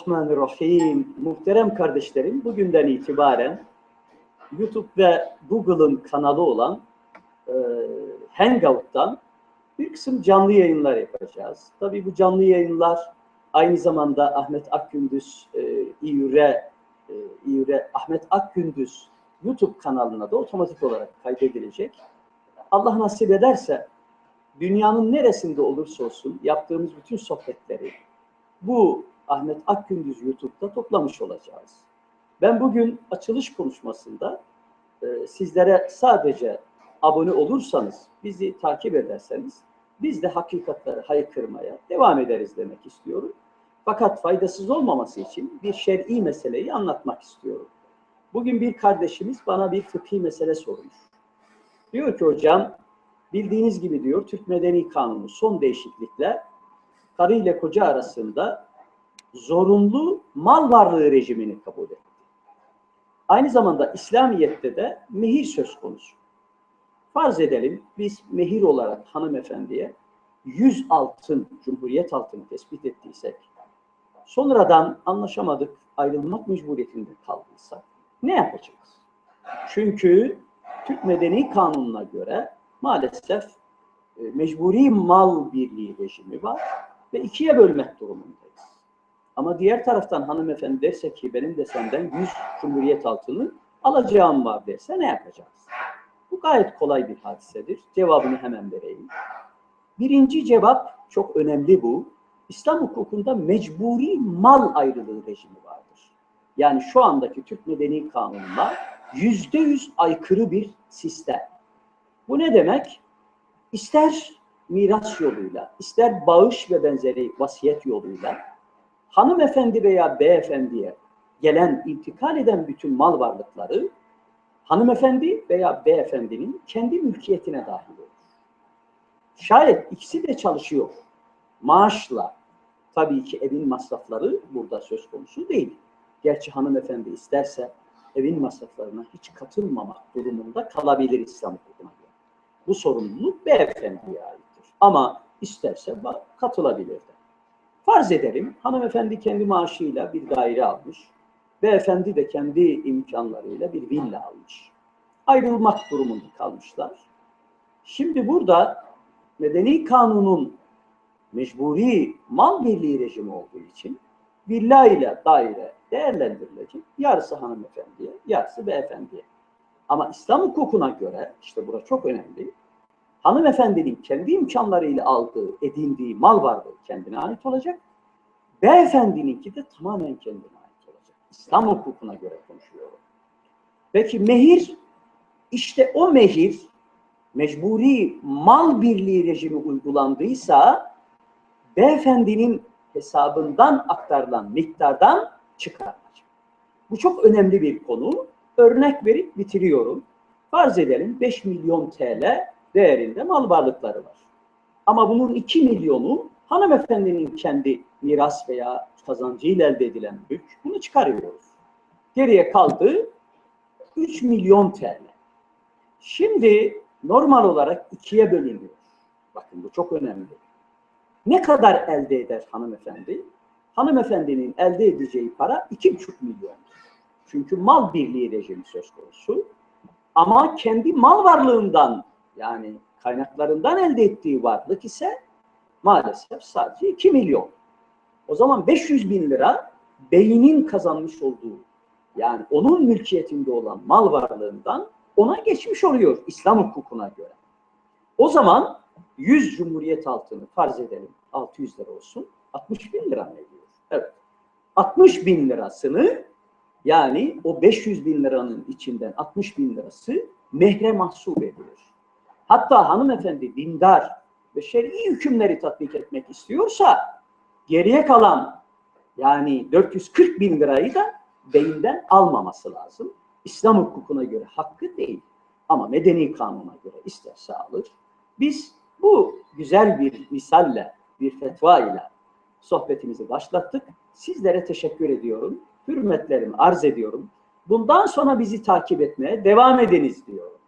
Bismillahirrahmanirrahim. Muhterem kardeşlerim, bugünden itibaren YouTube ve Google'ın kanalı olan e, Hangout'tan bir kısım canlı yayınlar yapacağız. Tabii bu canlı yayınlar aynı zamanda Ahmet Akgündüz e, İYÜR'e e, İYÜR'e Ahmet Akgündüz YouTube kanalına da otomatik olarak kaydedilecek. Allah nasip ederse dünyanın neresinde olursa olsun yaptığımız bütün sohbetleri bu Ahmet Akgündüz YouTube'da toplamış olacağız. Ben bugün açılış konuşmasında e, sizlere sadece abone olursanız, bizi takip ederseniz biz de hakikatleri haykırmaya devam ederiz demek istiyorum. Fakat faydasız olmaması için bir şer'i meseleyi anlatmak istiyorum. Bugün bir kardeşimiz bana bir fıkhi mesele sormuş. Diyor ki hocam, bildiğiniz gibi diyor Türk Medeni Kanunu son değişiklikle karı ile koca arasında zorunlu mal varlığı rejimini kabul etti. Aynı zamanda İslamiyet'te de mehir söz konusu. Farz edelim biz mehir olarak hanımefendiye 100 altın, cumhuriyet altını tespit ettiysek, sonradan anlaşamadık, ayrılmak mecburiyetinde kaldıysak ne yapacağız? Çünkü Türk Medeni Kanunu'na göre maalesef e, mecburi mal birliği rejimi var ve ikiye bölmek durumundayız. Ama diğer taraftan hanımefendi derse ki benim de senden 100 cumhuriyet altını alacağım var derse ne yapacağız? Bu gayet kolay bir hadisedir. Cevabını hemen vereyim. Birinci cevap çok önemli bu. İslam hukukunda mecburi mal ayrılığı rejimi vardır. Yani şu andaki Türk Medeni Kanunu'na yüzde yüz aykırı bir sistem. Bu ne demek? İster miras yoluyla, ister bağış ve benzeri vasiyet yoluyla hanımefendi veya beyefendiye gelen, intikal eden bütün mal varlıkları hanımefendi veya beyefendinin kendi mülkiyetine dahil olur. Şayet ikisi de çalışıyor, maaşla tabii ki evin masrafları burada söz konusu değil. Gerçi hanımefendi isterse evin masraflarına hiç katılmamak durumunda kalabilir İslam hukukuna göre. Bu sorumluluk beyefendiye aittir. Ama isterse katılabilir de. Farz edelim hanımefendi kendi maaşıyla bir daire almış. Beyefendi de kendi imkanlarıyla bir villa almış. Ayrılmak durumunda kalmışlar. Şimdi burada medeni kanunun mecburi mal birliği rejimi olduğu için villa ile daire değerlendirilecek. Yarısı hanımefendiye, yarısı beyefendiye. Ama İslam hukukuna göre, işte burası çok önemli, hanımefendinin kendi imkanlarıyla aldığı, edindiği mal varlığı kendine ait olacak. Beyefendininki de tamamen kendine ait olacak. İslam hukukuna göre konuşuyorum. Peki mehir, işte o mehir mecburi mal birliği rejimi uygulandıysa beyefendinin hesabından aktarılan miktardan çıkarılacak. Bu çok önemli bir konu. Örnek verip bitiriyorum. Farz edelim 5 milyon TL değerinde mal varlıkları var. Ama bunun 2 milyonu hanımefendinin kendi miras veya kazancıyla elde edilen mülk. Bunu çıkarıyoruz. Geriye kaldı 3 milyon TL. Şimdi normal olarak ikiye bölünüyor. Bakın bu çok önemli. Ne kadar elde eder hanımefendi? Hanımefendinin elde edeceği para 2,5 milyon. Çünkü mal birliği rejimi söz konusu. Ama kendi mal varlığından yani kaynaklarından elde ettiği varlık ise maalesef sadece 2 milyon. O zaman 500 bin lira beynin kazanmış olduğu yani onun mülkiyetinde olan mal varlığından ona geçmiş oluyor İslam hukukuna göre. O zaman 100 cumhuriyet altını farz edelim 600 lira olsun 60 bin lira mı ediyor? Evet. 60 bin lirasını yani o 500 bin liranın içinden 60 bin lirası mehre mahsup ediyor. Hatta hanımefendi dindar ve şer'i hükümleri tatbik etmek istiyorsa geriye kalan yani 440 bin lirayı da beyinden almaması lazım. İslam hukukuna göre hakkı değil. Ama medeni kanuna göre isterse alır. Biz bu güzel bir misalle, bir fetva ile sohbetimizi başlattık. Sizlere teşekkür ediyorum. Hürmetlerimi arz ediyorum. Bundan sonra bizi takip etmeye devam ediniz diyorum.